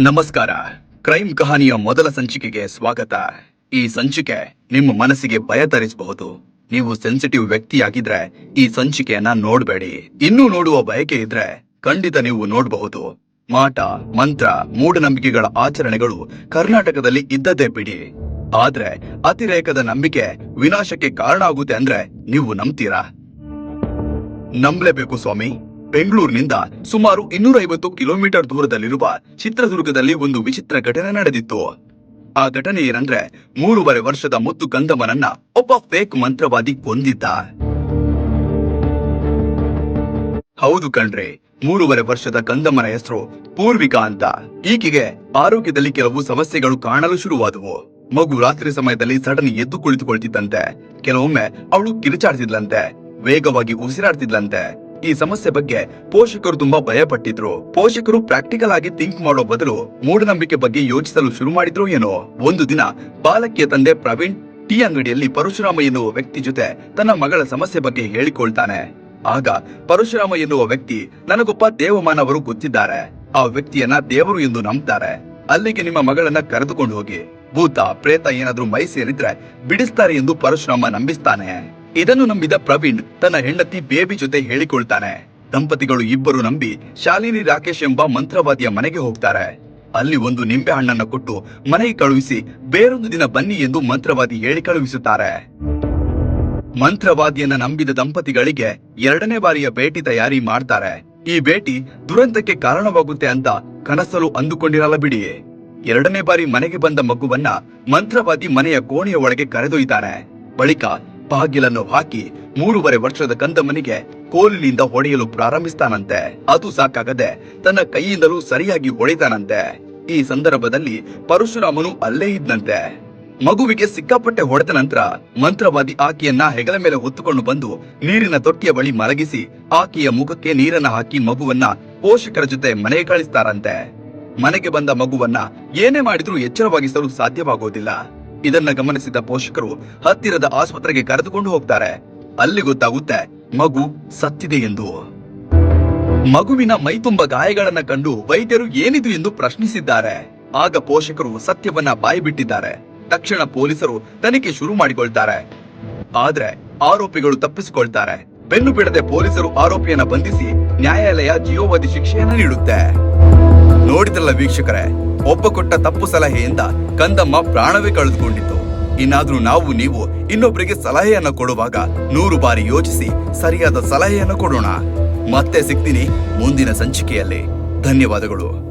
ನಮಸ್ಕಾರ. ಕ್ರೈಮ್ ಕಹಾನಿಯ ಮೊದಲ ಸಂಚಿಕೆಗೆ ಸ್ವಾಗತ. ಈ ಸಂಚಿಕೆ ನಿಮ್ಮ ಮನಸ್ಸಿಗೆ ಭಯ ತರಿಸಬಹುದು ನೀವು ಸೆನ್ಸಿಟಿವ್ ವ್ಯಕ್ತಿಯಾಗಿದ್ರೆ ಈ ಸಂಚಿಕೆಯನ್ನ ನೋಡಬೇಡಿ. ಇನ್ನೂ ನೋಡುವ ಬಯಕೆ ಇದ್ರೆ ಖಂಡಿತ ನೀವು ನೋಡಬಹುದು. ಮಾಟ, ಮಂತ್ರ, ಮೂಢನಂಬಿಕೆಗಳ ಆಚರಣೆಗಳು ಕರ್ನಾಟಕದಲ್ಲಿ ಇದ್ದದೇ ಬಿಡಿ. ಆದ್ರೆ ಅತಿರೇಕದ ನಂಬಿಕೆ ವಿನಾಶಕ್ಕೆ ಕಾರಣ ಆಗುತ್ತೆ ಅಂದ್ರೆ ನೀವು ನಂಬ್ತೀರಾ? ನಂಬಲೇಬೇಕು ಸ್ವಾಮಿ. ಬೆಂಗಳೂರಿನಿಂದ ಸುಮಾರು ಇನ್ನೂರ ಐವತ್ತು ಕಿಲೋಮೀಟರ್ ದೂರದಲ್ಲಿರುವ ಚಿತ್ರದುರ್ಗದಲ್ಲಿ ಒಂದು ವಿಚಿತ್ರ ಘಟನೆ ನಡೆದಿತ್ತು. ಆ ಘಟನೆ ಏನಂದ್ರೆ ಮೂರುವರೆ ವರ್ಷದ ಮುತ್ತು ಗಂಧವನನ್ನ ಒಬ್ಬ ಫೇಕ್ ಮಂತ್ರವಾದಿ ಕೊಂದಿದ್ದ. ಹೌದು ಕಣ್ರಿ, ಮೂರುವರೆ ವರ್ಷದ ಗಂಧಮ್ಮನ ಹೆಸರು ಪೂರ್ವಿಕಾ ಅಂತ. ಈಕೆಗೆ ಆರೋಗ್ಯದಲ್ಲಿ ಕೆಲವು ಸಮಸ್ಯೆಗಳು ಕಾಣಲು ಶುರುವಾದವು. ಮಗು ರಾತ್ರಿ ಸಮಯದಲ್ಲಿ ಸಡನ್ ಎದ್ದು ಕುಳಿತುಕೊಳ್ತಿದ್ದಂತೆ, ಕೆಲವೊಮ್ಮೆ ಅವಳು ಕಿರಿಚಾಡ್ತಿದ್ಲಂತೆ, ವೇಗವಾಗಿ ಉಸಿರಾಡ್ತಿದ್ಲಂತೆ. ಈ ಸಮಸ್ಯೆ ಬಗ್ಗೆ ಪೋಷಕರು ತುಂಬಾ ಭಯಪಟ್ಟಿದ್ರು. ಪೋಷಕರು ಪ್ರಾಕ್ಟಿಕಲ್ ಆಗಿ ಥಿಂಕ್ ಮಾಡೋ ಬದಲು ಮೂಢನಂಬಿಕೆ ಬಗ್ಗೆ ಯೋಚಿಸಲು ಶುರು ಮಾಡಿದ್ರು ಏನೋ. ಒಂದು ದಿನ ಬಾಲಕಿಯ ತಂದೆ ಪ್ರವೀಣ್ ಟೀ ಅಂಗಡಿಯಲ್ಲಿ ಪರಶುರಾಮ ಎನ್ನುವ ವ್ಯಕ್ತಿ ಜೊತೆ ತನ್ನ ಮಗಳ ಸಮಸ್ಯೆ ಬಗ್ಗೆ ಹೇಳಿಕೊಳ್ತಾನೆ. ಆಗ ಪರಶುರಾಮ ಎನ್ನುವ ವ್ಯಕ್ತಿ ನನಗೊಬ್ಬ ದೇವಮಾನವರು ಗೊತ್ತಿದ್ದಾರೆ. ಆ ವ್ಯಕ್ತಿಯನ್ನ ದೇವರು ಎಂದು ನಂಬ್ತಾರೆ. ಅಲ್ಲಿಗೆ ನಿಮ್ಮ ಮಗಳನ್ನ ಕರೆದುಕೊಂಡು ಹೋಗಿ. ಭೂತ, ಪ್ರೇತ ಏನಾದ್ರೂ ಮೈ ಸೇರಿದ್ರೆ ಬಿಡಿಸ್ತಾರೆ ಎಂದು ಪರಶುರಾಮ ನಂಬಿಸ್ತಾನೆ. ಇದನ್ನು ನಂಬಿದ ಪ್ರವೀಣ್ ತನ್ನ ಹೆಂಡತಿ ಬೇಬಿ ಜೊತೆ ಹೇಳಿಕೊಳ್ತಾನೆ. ದಂಪತಿಗಳು ಇಬ್ಬರು ನಂಬಿ ಶಾಲಿನಿ ರಾಕೇಶ್ ಎಂಬ ಮಂತ್ರವಾದಿಯ ಮನೆಗೆ ಹೋಗ್ತಾರೆ. ಅಲ್ಲಿ ಒಂದು ನಿಂಬೆ ಹಣ್ಣನ್ನು ಕೊಟ್ಟು ಮನೆಗೆ ಕಳುಹಿಸಿ ಬೇರೊಂದು ದಿನ ಬನ್ನಿ ಎಂದು ಮಂತ್ರವಾದಿ ಹೇಳಿ ಕಳುಹಿಸುತ್ತಾರೆ. ಮಂತ್ರವಾದಿಯನ್ನ ನಂಬಿದ ದಂಪತಿಗಳಿಗೆ ಎರಡನೇ ಬಾರಿಯ ಭೇಟಿ ತಯಾರಿ ಮಾಡ್ತಾರೆ. ಈ ಭೇಟಿ ದುರಂತಕ್ಕೆ ಕಾರಣವಾಗುತ್ತೆ ಅಂತ ಕನಸಲು ಅಂದುಕೊಂಡಿರಲ್ಲ ಬಿಡಿ. ಎರಡನೇ ಬಾರಿ ಮನೆಗೆ ಬಂದ ಮಗುವನ್ನ ಮಂತ್ರವಾದಿ ಮನೆಯ ಕೋಣೆಯ ಒಳಗೆ ಕರೆದೊಯ್ತಾನೆ ಬಳಿಕ ಬಾಗಿಲನ್ನು ಹಾಕಿ ಮೂರುವರೆ ವರ್ಷದ ಕಂದಮ್ಮನಿಗೆ ಕೋಲಿನಿಂದ ಹೊಡೆಯಲು ಪ್ರಾರಂಭಿಸ್ತಾನಂತೆ. ಅದು ಸಾಕಾಗದೆ ತನ್ನ ಕೈಯಿಂದಲೂ ಸರಿಯಾಗಿ ಹೊಡೆತಾನಂತೆ ಈ ಸಂದರ್ಭದಲ್ಲಿ ಪರಶುರಾಮನು ಅಲ್ಲೇ ಇದ್ದಂತೆ ಮಗುವಿಗೆ ಸಿಕ್ಕಾಪಟ್ಟೆ ಹೊಡೆದ ನಂತರ ಮಂತ್ರವಾದಿ ಆಕೆಯನ್ನ ಹೆಗಲ ಮೇಲೆ ಹೊತ್ತುಕೊಂಡು ಬಂದು ನೀರಿನ ತೊಟ್ಟಿಯ ಬಳಿ ಮಲಗಿಸಿ ಆಕೆಯ ಮುಖಕ್ಕೆ ನೀರನ್ನ ಹಾಕಿ ಮಗುವನ್ನ ಪೋಷಕರ ಜೊತೆ ಮನೆಗೆ ಕಳಿಸ್ತಾರಂತೆ. ಮನೆಗೆ ಬಂದ ಮಗುವನ್ನ ಏನೇ ಮಾಡಿದ್ರೂ ಎಚ್ಚರವಾಗಿಸಲು ಸಾಧ್ಯವಾಗೋದಿಲ್ಲ. ಇದನ್ನ ಗಮನಿಸಿದ ಪೋಷಕರು ಹತ್ತಿರದ ಆಸ್ಪತ್ರೆಗೆ ಕರೆದುಕೊಂಡು ಹೋಗ್ತಾರೆ. ಅಲ್ಲಿ ಗೊತ್ತಾಗುತ್ತೆ, ಮಗು ಸತ್ತಿದೆ ಎಂದು. ಮಗುವಿನ ಮೈತುಂಬ ಗಾಯಗಳನ್ನ ಕಂಡು ವೈದ್ಯರು ಏನಿದು ಎಂದು ಪ್ರಶ್ನಿಸಿದ್ದಾರೆ. ಆಗ ಪೋಷಕರು ಸತ್ಯವನ್ನ ಬಾಯಿ ಬಿಟ್ಟಿದ್ದಾರೆ. ತಕ್ಷಣ ಪೊಲೀಸರು ತನಿಖೆ ಶುರು ಮಾಡಿಕೊಳ್ತಾರೆ. ಆದ್ರೆ ಆರೋಪಿಗಳು ತಪ್ಪಿಸಿಕೊಳ್ತಾರೆ. ಬೆನ್ನು ಬಿಡದೆ ಪೊಲೀಸರು ಆರೋಪಿಯನ್ನ ಬಂಧಿಸಿ ನ್ಯಾಯಾಲಯ ಜೀವಾವಧಿ ಶಿಕ್ಷೆಯನ್ನ ನೀಡುತ್ತೆ. ನೋಡಿದ್ರಲ್ಲ ವೀಕ್ಷಕರೇ? ಒಬ್ಬ ಕೊಟ್ಟ ತಪ್ಪು ಸಲಹೆಯಿಂದ ಕಂದಮ್ಮ ಪ್ರಾಣವೇ ಕಳೆದುಕೊಂಡಿತ್ತು. ಇನ್ನಾದ್ರೂ ನಾವು, ನೀವು ಇನ್ನೊಬ್ಬರಿಗೆ ಸಲಹೆಯನ್ನ ಕೊಡುವಾಗ ನೂರು ಬಾರಿ ಯೋಚಿಸಿ ಸರಿಯಾದ ಸಲಹೆಯನ್ನ ಕೊಡೋಣ. ಮತ್ತೆ ಸಿಗ್ತೀನಿ ಮುಂದಿನ ಸಂಚಿಕೆಯಲ್ಲಿ. ಧನ್ಯವಾದಗಳು.